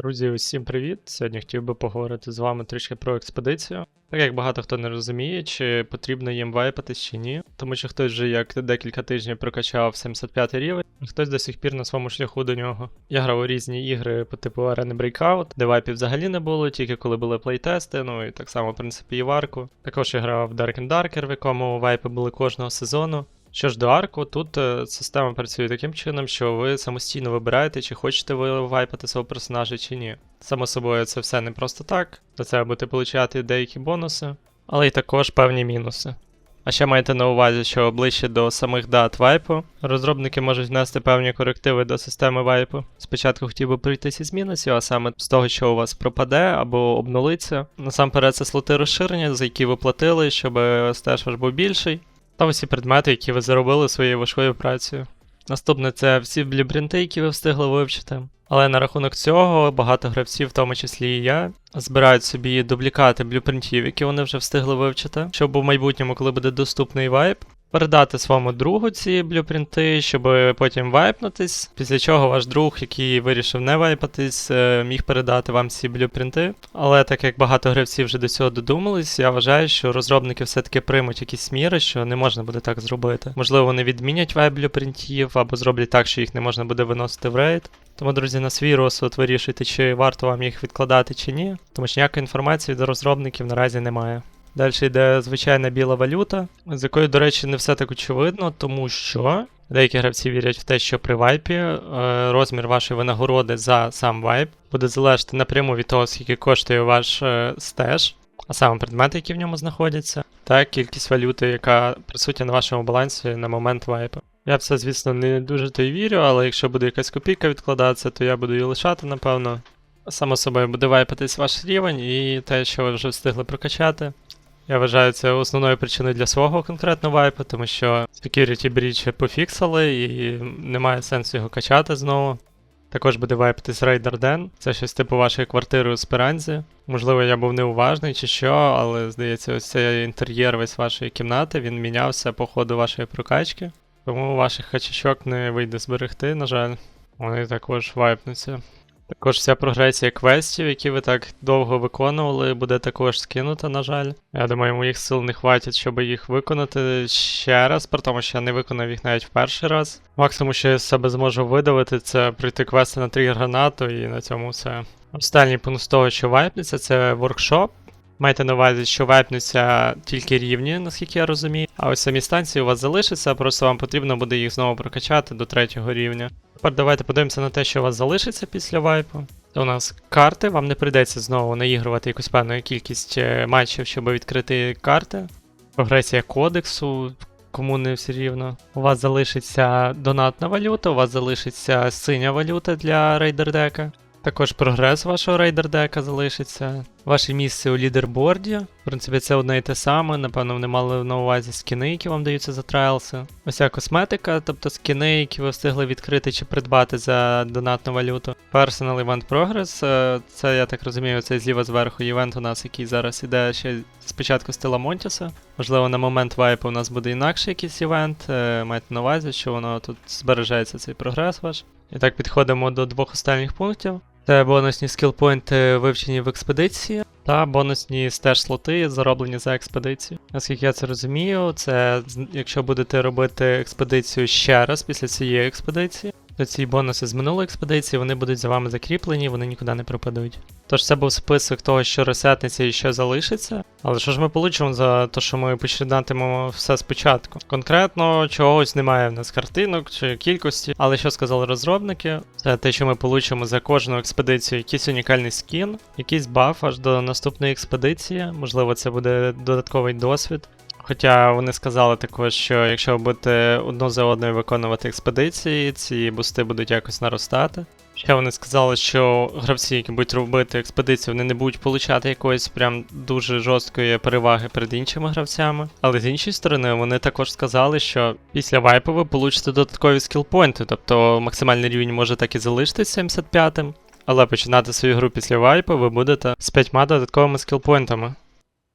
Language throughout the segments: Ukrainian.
Друзі, усім привіт! Сьогодні хотів би поговорити з вами трішки про експедицію. Так як багато хто не розуміє, чи потрібно їм вайпатись чи ні, тому що хтось вже як декілька тижнів прокачав 75 рівень, хтось до сих пір на своєму шляху до нього. Я грав у різні ігри по типу Arena Breakout, де вайпів взагалі не було, тільки коли були плейтести, ну і так само, в принципі, і в арку. Також я грав в Dark and Darker, в якому вайпи були кожного сезону. Що ж до арку, тут е, система працює таким чином, що ви самостійно вибираєте, чи хочете ви вайпати свого персонажа чи ні. Само собою, це все не просто так, за це будете получати деякі бонуси, але й також певні мінуси. А ще майте на увазі, що ближче до самих дат вайпу розробники можуть внести певні корективи до системи вайпу. Спочатку хотів би пройтися з мінусів, а саме з того, що у вас пропаде або обнулиться. Насамперед, це слоти розширення, за які ви платили, щоб стеж ваш був більший та усі предмети, які ви заробили своєю важкою працею. Наступне це всі блюбрінти, які ви встигли вивчити. Але на рахунок цього багато гравців, в тому числі і я, збирають собі дублікати блюпринтів, які вони вже встигли вивчити, щоб у майбутньому, коли буде доступний вайп, передати своєму другу ці блюпринти, щоб потім вайпнутись, після чого ваш друг, який вирішив не вайпатись, е, міг передати вам ці блюпринти. Але так як багато гравців вже до цього додумались, я вважаю, що розробники все-таки приймуть якісь міри, що не можна буде так зробити. Можливо, вони відмінять вайп блюпринтів або зроблять так, що їх не можна буде виносити в рейд. Тому, друзі, на свій розсуд вирішуйте, чи варто вам їх відкладати чи ні, тому що ніякої інформації від розробників наразі немає. Далі йде звичайна біла валюта, з якою, до речі, не все так очевидно, тому що деякі гравці вірять в те, що при вайпі е, розмір вашої винагороди за сам вайп буде залежати напряму від того, скільки коштує ваш е, стеж, а саме предмети, які в ньому знаходяться, та кількість валюти, яка присутня на вашому балансі на момент вайпу. Я в це, звісно, не дуже то й вірю, але якщо буде якась копійка відкладатися, то я буду її лишати, напевно. Само собою буде вайпатись ваш рівень і те, що ви вже встигли прокачати. Я вважаю це основною причиною для свого конкретного вайпу, тому що Security Breach пофіксили і немає сенсу його качати знову. Також буде вайпатись Raider Den, це щось типу вашої квартири у Спиранзі. Можливо, я був неуважний чи що, але здається, ось цей інтер'єр весь вашої кімнати він мінявся по ходу вашої прокачки. Тому ваших хачачок не вийде зберегти, на жаль. Вони також вайпнуться. Також вся прогресія квестів, які ви так довго виконували, буде також скинута, на жаль. Я думаю, моїх сил не хватить, щоб їх виконати ще раз, при тому, що я не виконав їх навіть в перший раз. Максимум, що я себе зможу видавити, це пройти квести на тригер гранату і на цьому все. Останній пункт з того, що вайпнеться, це воркшоп. Майте на увазі, що вайпнуться тільки рівні, наскільки я розумію. А ось самі станції у вас залишаться, просто вам потрібно буде їх знову прокачати до третього рівня. Тепер давайте подивимося на те, що у вас залишиться після вайпу. У нас карти, вам не прийдеться знову наігрувати якусь певну кількість е, матчів, щоб відкрити карти. Прогресія кодексу, кому не все рівно. У вас залишиться донатна валюта, у вас залишиться синя валюта для рейдердека. Також прогрес вашого рейдердека залишиться. Ваше місце у лідерборді. В принципі, це одне і те саме. Напевно, вони мали на увазі скіни, які вам даються за трайлси. Ося косметика, тобто скіни, які ви встигли відкрити чи придбати за донатну валюту. Personal Event Progress. е, Це, я так розумію, це зліва зверху івент у нас, який зараз іде ще спочатку стила Монтіса. Можливо, на момент вайпу у нас буде інакший якийсь івент. е, Майте на увазі, що воно тут збережеться цей прогрес ваш. І так підходимо до двох останніх пунктів. Це бонусні скілпойнти вивчені в експедиції, та бонусні стеж слоти, зароблені за експедицію. Наскільки я це розумію, це якщо будете робити експедицію ще раз після цієї експедиції, то ці бонуси з минулої експедиції вони будуть за вами закріплені, вони нікуди не пропадуть. Тож це був список того, що розсятнеться і що залишиться. Але що ж ми получимо за те, що ми починатимемо все спочатку? Конкретно чогось немає в нас картинок чи кількості, але що сказали розробники, це те, що ми получимо за кожну експедицію якийсь унікальний скін, якийсь баф аж до наступної експедиції. Можливо, це буде додатковий досвід. Хоча вони сказали також, що якщо ви будете одну за одною виконувати експедиції, ці бусти будуть якось наростати. Ще вони сказали, що гравці, які будуть робити експедицію, вони не будуть получати якоїсь прям дуже жорсткої переваги перед іншими гравцями. Але з іншої сторони, вони також сказали, що після вайпу ви получите додаткові скілпойнти, тобто максимальний рівень може так і залишитись 75-м, але починати свою гру після вайпу ви будете з п'ятьма додатковими скілпойнтами.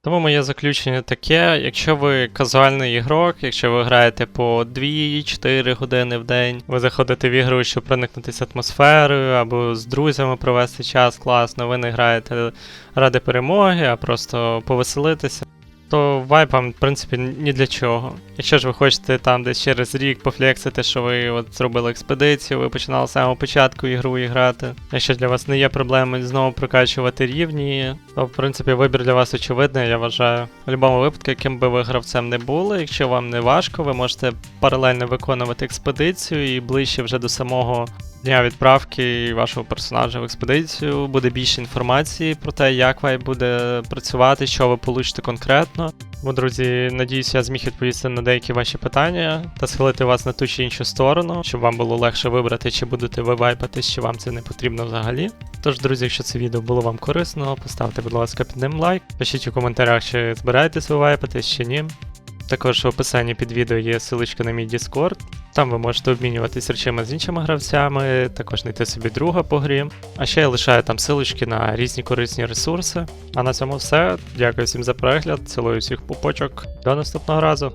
Тому моє заключення таке: якщо ви казуальний ігрок, якщо ви граєте по 2-4 години в день, ви заходите в ігру, щоб проникнутися атмосферою або з друзями провести час класно, ви не граєте ради перемоги, а просто повеселитися. То вайп вам, в принципі, ні для чого. Якщо ж ви хочете там десь через рік пофлексити, що ви от зробили експедицію, ви починали з самого початку ігру і грати. Якщо для вас не є проблеми знову прокачувати рівні, то в принципі вибір для вас очевидний, я вважаю. В будь-якому випадку, яким би ви гравцем не були, якщо вам не важко, ви можете паралельно виконувати експедицію і ближче вже до самого дня відправки вашого персонажа в експедицію буде більше інформації про те, як вайп буде працювати, що ви получите конкретно. Бо, друзі, надіюся, я зміг відповісти на деякі ваші питання та схилити вас на ту чи іншу сторону, щоб вам було легше вибрати, чи будете ви вайпатись, чи вам це не потрібно взагалі. Тож, друзі, якщо це відео було вам корисно, поставте, будь ласка, під ним лайк. Пишіть у коментарях, чи збираєтесь ви вайпатись, чи ні. Також в описанні під відео є ссылочка на мій Discord. Там ви можете обмінюватись речами з іншими гравцями, також знайти собі друга по грі. А ще я лишаю там силочки на різні корисні ресурси. А на цьому все. Дякую всім за перегляд, цілую всіх пупочок. До наступного разу.